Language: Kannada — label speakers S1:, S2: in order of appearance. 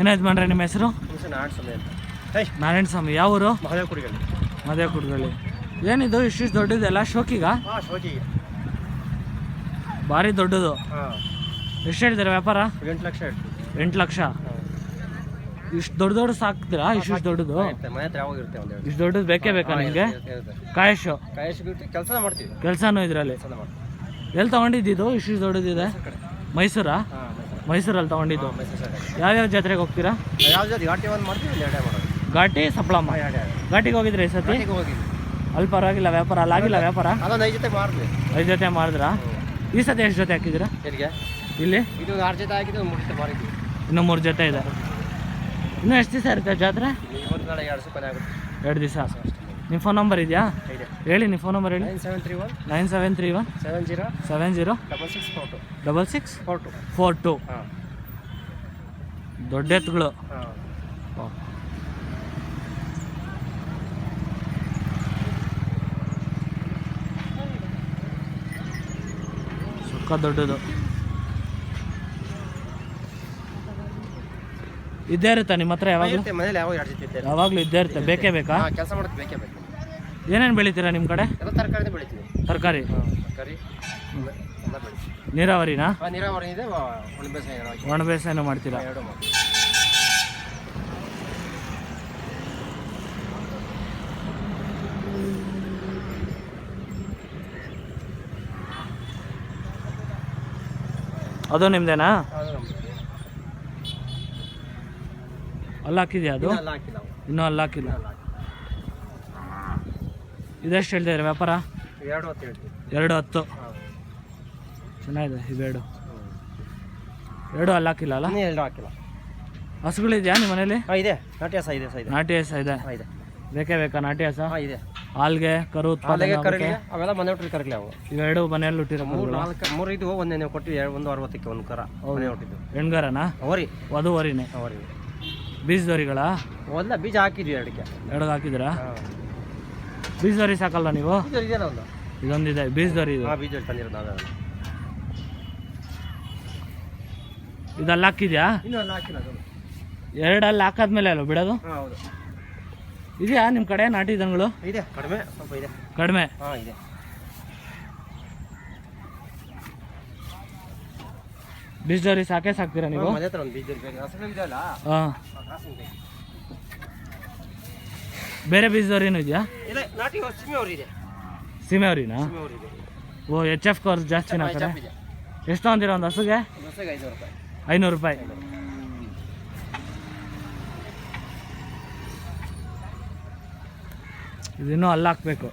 S1: ಏನಾಯ್ತು ಮಾಡ್ರೆ ನಿಮ್ಮ ಹೆಸರು? ನಾರಾಯಣ ಸ್ವಾಮಿ ಯಾವ ಊರು? ಮದುವೆ ಕುಡ್ಗಳಿ ಏನಿದು ಇಷ್ಟು ದೊಡ್ಡದೆಲ್ಲ? ಶೋಕಿಗ? ಭಾರಿ ದೊಡ್ಡದು.
S2: ಹಾಂ.
S1: ಎಷ್ಟು ಹೇಳಿದಾರೆ ವ್ಯಾಪಾರ?
S2: ಎಂಟು ಲಕ್ಷ
S1: ಎಂಟು ಲಕ್ಷ? ಇಷ್ಟು ದೊಡ್ಡ ದೊಡ್ಡ ಸಾಕ್ತೀರಾ? ಇಷ್ಟು ದೊಡ್ಡದು? ಇಷ್ಟು ದೊಡ್ಡದು ಬೇಕೇ ಬೇಕಾ ನಿಮಗೆ? ಕಾಯಶು?
S2: ಕೆಲಸ ಮಾಡ್ತೀವಿ.
S1: ಕೆಲಸನೂ ಇದರಲ್ಲಿ? ಎಲ್ಲಿ ತಗೊಂಡಿದ್ದು ಇಷ್ಟು ದೊಡ್ಡದಿದೆ?
S2: ಇದೆ
S1: ಮೈಸೂರಾ. ಮೈಸೂರಲ್ಲಿ ತಗೊಂಡಿದ್ದು. ಯಾವ್ಯಾವ ಜಾತ್ರೆಗೆ ಹೋಗ್ತೀರಾ?
S2: ಯಾವ ಜೊತೆ ಘಾಟಿ ಒಂದು ಮಾಡ್ತೀವಿ ಇಲ್ಲಿ ಎರಡೇ ಮಾಡೋದು?
S1: ಘಾಟಿ
S2: ಎರಡೇ
S1: ಘಾಟಿಗೆ ಹೋಗಿದ್ರೆ ಈ ಸತಿ
S2: ಹೋಗಿದ್ವಿ
S1: ಅಲ್ಲಿ ಪರವಾಗಿಲ್ಲ ವ್ಯಾಪಾರ ಅಲ್ಲಿ ಆಗಿಲ್ಲ ವ್ಯಾಪಾರ?
S2: ಅದೊಂದು ಐದು ಜೊತೆ ಮಾರ್ತೀವಿ
S1: ಐದು ಜೊತೆ ಮಾಡಿದ್ರಾ? ಈ ಸತಿ ಎಷ್ಟು ಜೊತೆ ಹಾಕಿದ್ದೀರಾ? ಇಲ್ಲಿ?
S2: ಇದು ಆರು ಜೊತೆ ಹಾಕಿದ್ದು ಮೂರು ಜೊತೆ ಮಾರಿದ್ವಿ
S1: ಇನ್ನೂ ಮೂರು ಜೊತೆ ಇದೆ. ಇನ್ನೂ ಎಷ್ಟು ದಿವಸ ಇರುತ್ತೆ ಜಾತ್ರೆ?
S2: ಎರಡು ಆಗುತ್ತೆ.
S1: ಎರಡು ದಿವಸ? ನಿಮ್ಮ ಫೋನ್ ನಂಬರ್ ಇದೆಯಾ?
S2: ಇದೆ.
S1: ಹೇಳಿ ನಿಮ್ಮ ಫೋನ್ ನಂಬರ್ ಹೇಳಿ.
S2: Nine seven three one
S1: nine seven three one
S2: seven zero
S1: seven zero
S2: double six four two
S1: double six
S2: four two
S1: four two ದೊಡ್ಡ ಎತ್ತುಗಳು. ಸುಕ್ಕ ದೊಡ್ಡದು. ಇದ್ದೇ ಇರುತ್ತೆ ನಿಮ್ಮ ಹತ್ರ ಯಾವಾಗಲೂ?
S2: ಇರುತ್ತೆ ಮನೇಲಿ ಯಾವ ಎರಡು ಇರುತ್ತೆ
S1: ಯಾವಾಗಲೂ ಇದ್ದೇ ಇರುತ್ತೆ. ಬೇಕೇ ಬೇಕಾ?
S2: ಕೆಲಸ ಮಾಡೋದು ಬೇಕೇ ಬೇಕು.
S1: ಏನೇನು ಬೆಳಿತೀರಾ ನಿಮ್ಮ ಕಡೆ?
S2: ಎಲ್ಲ ತರಕಾರಿನೇ ಬೆಳಿತೀವಿ.
S1: ತರಕಾರಿ?
S2: ಹಾಂ ತರಕಾರಿ ಎಲ್ಲ ಬೆಳಿತೀವಿ.
S1: ನೀರಾವರಿನಾ?
S2: ನೀರಾವರಿ ಇದೆ ಒಣ ಬೇಸಾಯ
S1: ಒಣ ಬೇಸಾಯನೂ ಮಾಡ್ತೀರಾ?
S2: ಎರಡು ಮಾಡಿ
S1: ಅದು ನಿಮ್ದೇನಾ?
S2: ಅಲ್ಲಾಕಿದ್ಯಾ ನಮ್ದು.
S1: ಅಲ್ಲಿ ಹಾಕಿದ್ಯಾ ಅದು?
S2: ಇನ್ನೂ ಅಲ್ಲಾಕಿಲ್ಲ ನಾವು
S1: ಇನ್ನೂ ಅಲ್ಲಿ ಹಾಕಿಲ್ಲ.
S2: ಎಲ್ಲ ಹಾಕಿಲ್ಲ.
S1: ಇದೆಷ್ಟು ಹೇಳ್ತಿದ್ದಾರೆ ವ್ಯಾಪಾರ?
S2: ಎರಡು ಹತ್ತು ಹೇಳ್ತೀವಿ.
S1: ಎರಡು ಹತ್ತು. ಚೆನ್ನಾಗಿದೆ ಇವೆರಡು ಎರಡು. ಅಲ್ಲಿ ಹಾಕಿಲ್ಲ ಅಲ್ಲ?
S2: ಎರಡು ಹಾಕಿಲ್ಲ.
S1: ಹಸುಗಳಿದೆಯಾ ನಿಮ್ಮ ಮನೇಲಿ?
S2: ಹಾಂ ಇದೆ. ನಾಟಿ ಹಸ ಇದೆ ಸಹ ಇದೆ.
S1: ನಾಟಿ ಹಸ ಇದೆ.
S2: ಇದೆ.
S1: ಬೇಕೇ ಬೇಕಾ ನಾಟಿ ಹಸ?
S2: ಹಾಂ ಇದೆ.
S1: ಹಾಲ್ಗೆ ಕರು ಉತ್ಪಾದನೆ
S2: ಕರಗಲಿ ಅವೆಲ್ಲ ಮನೆ ಹುಟ್ಟಿದ ಕರಗಲಿ ಅವು.
S1: ಇವೆರಡು ಮನೆಯಲ್ಲಿ ಹುಟ್ಟಿರೋ
S2: ಮೂರು ನಾಲ್ಕು ಮೂರು ಇದು ಒಂದೇ ನೀವು ಎರಡು- ಒಂದು ಅರವತ್ತಕ್ಕೆ ಒಂದು ಕರ ಮನೆ ಹುಟ್ಟಿದ್ದು
S1: ಹೆಣ್ಗರನಾ?
S2: ಅವರಿ.
S1: ಅದು ವರಿನೇ
S2: ಅವರಿ.
S1: ಬೀಜದವರಿಗಳ?
S2: ಒಂದ ಬೀಜ ಹಾಕಿದ್ವಿ ಎರಡಕ್ಕೆ.
S1: ಎರಡು ಹಾಕಿದ್ದೀರಾ?
S2: ಹಾಂ
S1: ಬೀಜದವರಿ ಸಾಕಲ್ಲ ನೀವು
S2: ಬೀಜ
S1: ಇದೊಂದಿದೆ ಬೀಜದವರಿ ಇದು.
S2: ಹಾಂ ಬೀಜ ತಂದಿರೋದು ನಾವೇ.
S1: ಇದು ಅಲ್ಲಿ ಹಾಕಿದ್ಯಾ ಎರಡಲ್ಲಿ ಹಾಕಾದ್ಮೇಲೆ ಅಲ್ವ ಬಿಡೋದು? ಇದೆಯಾ ನಿಮ್ಮ ಕಡೆ ನಾಟಿ ದನಗಳು?
S2: ಇದೆ ಕಡಿಮೆ ಸ್ವಲ್ಪ ಇದೆ.
S1: ಕಡಿಮೆ?
S2: ಇದೆ.
S1: ಸಾಕೇ ಸಾಕ್ತೀರಾ ನೀವು?
S2: ಬೀಜ
S1: ಹಾಂ. ಬೇರೆ ಬೀಜದವರಿನೂ ಇದೆಯಾ?
S2: ನಾಟಿ ಸೀಮೆ ಅವ್ರು ಇದೆ
S1: ಸೀಮೆ ಅವರಿನಾ
S2: ಸಿಮೆ ಅವ್ರು ಇದೆ
S1: ಓ ಎಚ್ ಎಫ್ ಕವರ್
S2: ಜಾಸ್ತಿ ಇದೆ.
S1: ಎಷ್ಟು ತೊಗೊಂತೀರಾ ಒಂದು ಹಸುಗೆ?
S2: ಹೊಸಗೆ ರೂಪಾಯಿ.
S1: ಐನೂರು ರೂಪಾಯಿ. ಇದನ್ನೂ ಅಲ್ಲಿ ಹಾಕ್ಬೇಕು.